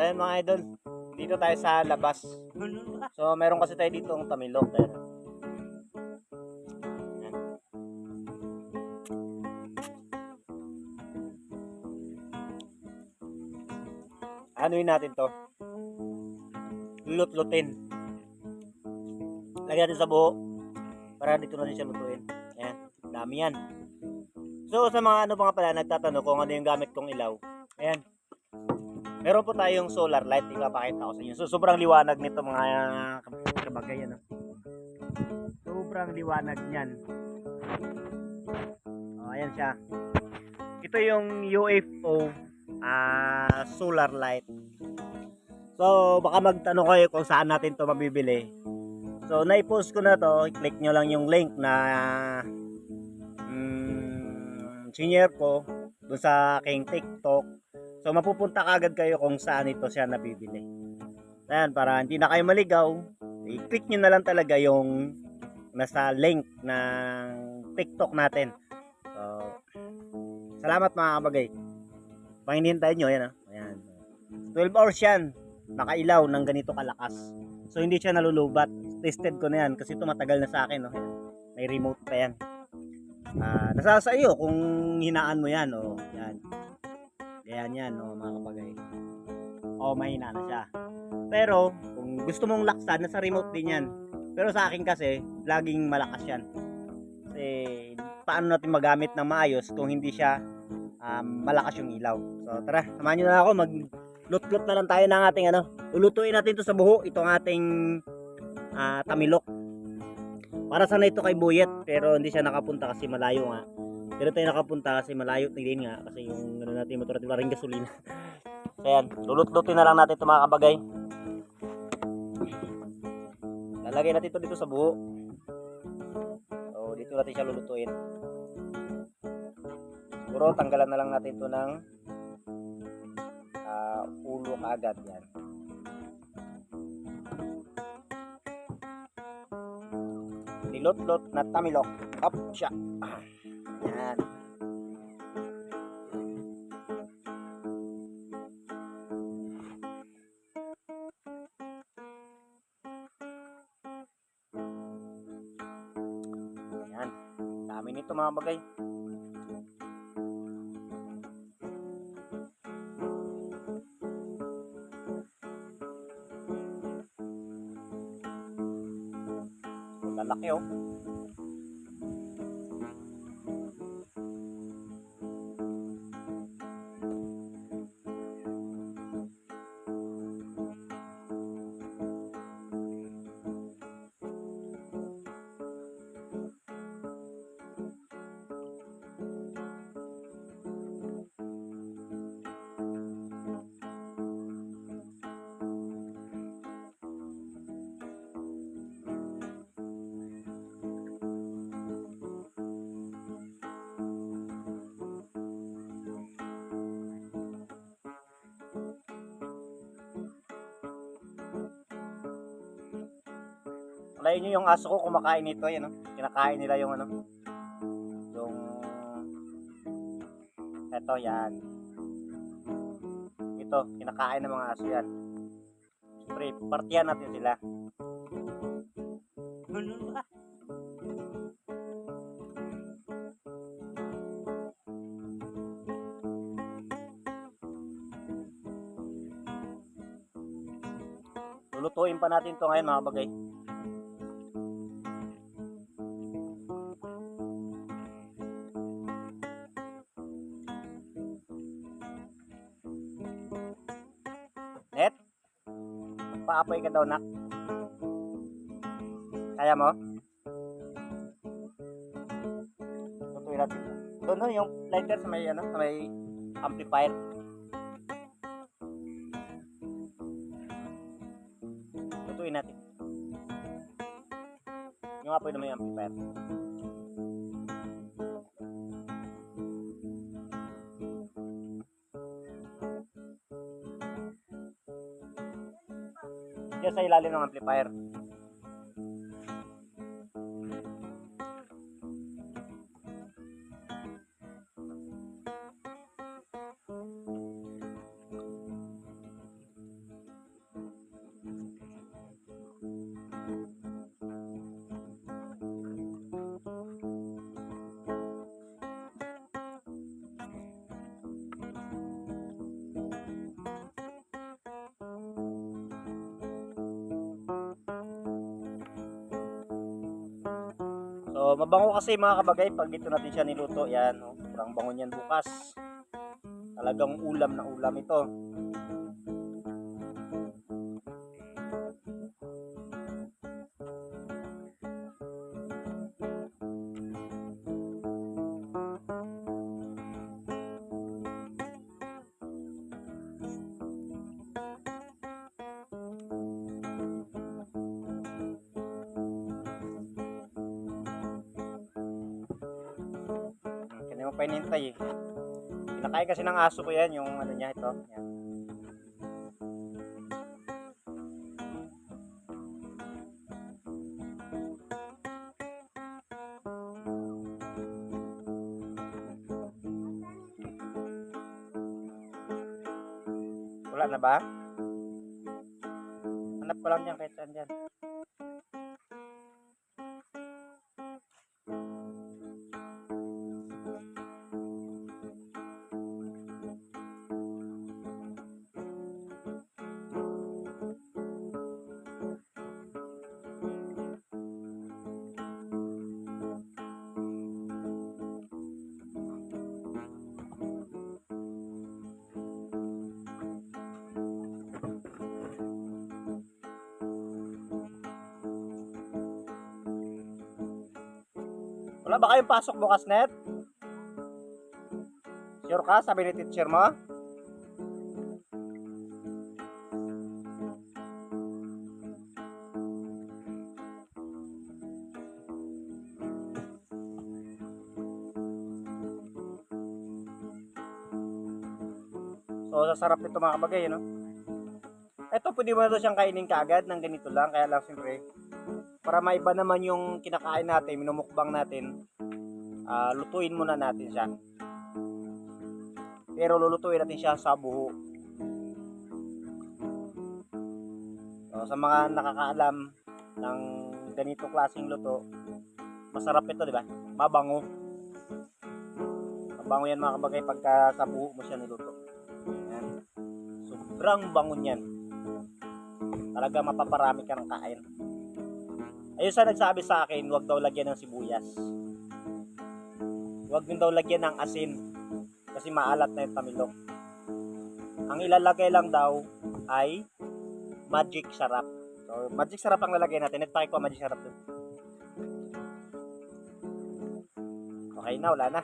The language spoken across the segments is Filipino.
So ayan mga idol, dito tayo sa labas. So meron kasi tayo dito ang tamilok. Ayan. Ayan. Anuin natin to. Lut-lutin. Lagyan natin sa buho. Para dito natin siya lutuin. Ayan. Dami yan. So sa mga ano mga pala nagtatanong kung ano yung gamit kong ilaw. Ayan. Meron po tayong solar light, ipapakita ko sa inyo. So, sobrang liwanag nito mga uh, kabagay. Ano? Sobrang liwanag niyan. Oh, ayan siya. Ito yung UFO ah solar light. So, baka magtanong kayo kung saan natin to mabibili. So, na-post ko na to. I-click nyo lang yung link na mm, senior ko doon sa aking TikTok. So mapupunta kagad kayo kung saan ito siya nabibili. Ayan, para hindi na kayo maligaw, i-click nyo na lang talaga yung nasa link ng TikTok natin. So, salamat mga kabagay. Panginintay nyo, yan ah. Ayan. 12 hours yan, nakailaw ng ganito kalakas. So hindi siya nalulubat. Tested ko na yan kasi ito matagal na sa akin. No? Ayan. May remote pa yan. Ah, nasa sa iyo kung hinaan mo yan. Oh, yan. Ayan yan, no, mga kapagay. O, mahina na siya. Pero, kung gusto mong laksan, nasa remote din yan. Pero sa akin kasi, laging malakas yan. Kasi, paano natin magamit ng maayos kung hindi siya um, malakas yung ilaw. So, tara, samahan nyo na ako. Mag lut-lut na lang tayo ng ating ano. Lulutuin natin to sa buho. Itong ating ah, tamilok. Para sana ito kay Buyet, pero hindi siya nakapunta kasi malayo nga. Pero tayo nakapunta kasi malayo din nga kasi yung ano natin motor natin wala rin gasolina. so yan, lulut-lutin na lang natin ito mga kabagay. Lalagay natin ito dito sa buho. So dito natin siya lulutuin. Siguro tanggalan na lang natin ito ng ah, ulo kaagad yan. Nilot-lot na tamilok. Up siya. Yan. Yan. Dami nito mga bagay. Lalaki oh. Alayin nyo yung aso ko kumakain nito, yan oh. Kinakain nila yung ano. Yung eto yan. Ito, kinakain ng mga aso yan. Siyempre, partiyan natin sila. Lulutuin pa natin to ngayon mga bagay. Paapoy ka daw, nak. Kaya mo? Lutuin natin. Doon yung lighter sa may, ano, sa may amplifier. Lutuin natin. Yung apoy na may amplifier. Diyan sa ilalim ng amplifier. So, mabango kasi mga kabagay pag dito natin siya niluto. Yan, oh. Sobrang bango niyan bukas. Talagang ulam na ulam ito. Pa inintay eh. Pinakain kasi ng aso ko yan, yung ano niya ito. Yan. Wala na ba? Hanap ko lang dyan kahit saan dyan. Wala ba kayong pasok bukas, Net? Sure ka? Sabi ni teacher mo? So, sasarap nito mga kabagay, no? Ito, pwede mo na to siyang kainin kaagad ng ganito lang. Kaya lang, siyempre, para maiba naman yung kinakain natin, minumukbang natin, ah, lutuin muna natin siya. Pero lulutuin natin siya sa buho. So, sa mga nakakaalam ng ganitong klaseng luto, masarap ito, di ba? Mabango. Mabango yan mga kabagay pagka sa buho mo siya niluto. Yan. Sobrang bango niyan. Talaga mapaparami ka ng kain. Ayun sa nagsabi sa akin, huwag daw lagyan ng sibuyas. Huwag din daw lagyan ng asin. Kasi maalat na yung tamilok. Ang ilalagay lang daw ay magic sarap. So, magic sarap ang lalagay natin. Nagpakay ko magic sarap dun. Okay na, wala na.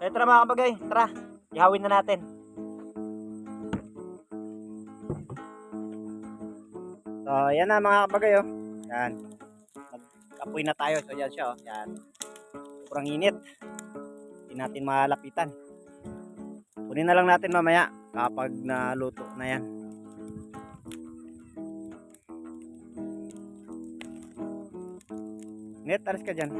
So, na mga kabagay. Tara, ihawin na natin. Yan na mga kabagay, oh. Yan. Nag-apoy na tayo. So, yan siya, oh. Yan. Sobrang init. Hindi natin malapitan. Kunin na lang natin mamaya kapag naluto na yan. Net, alis ka dyan.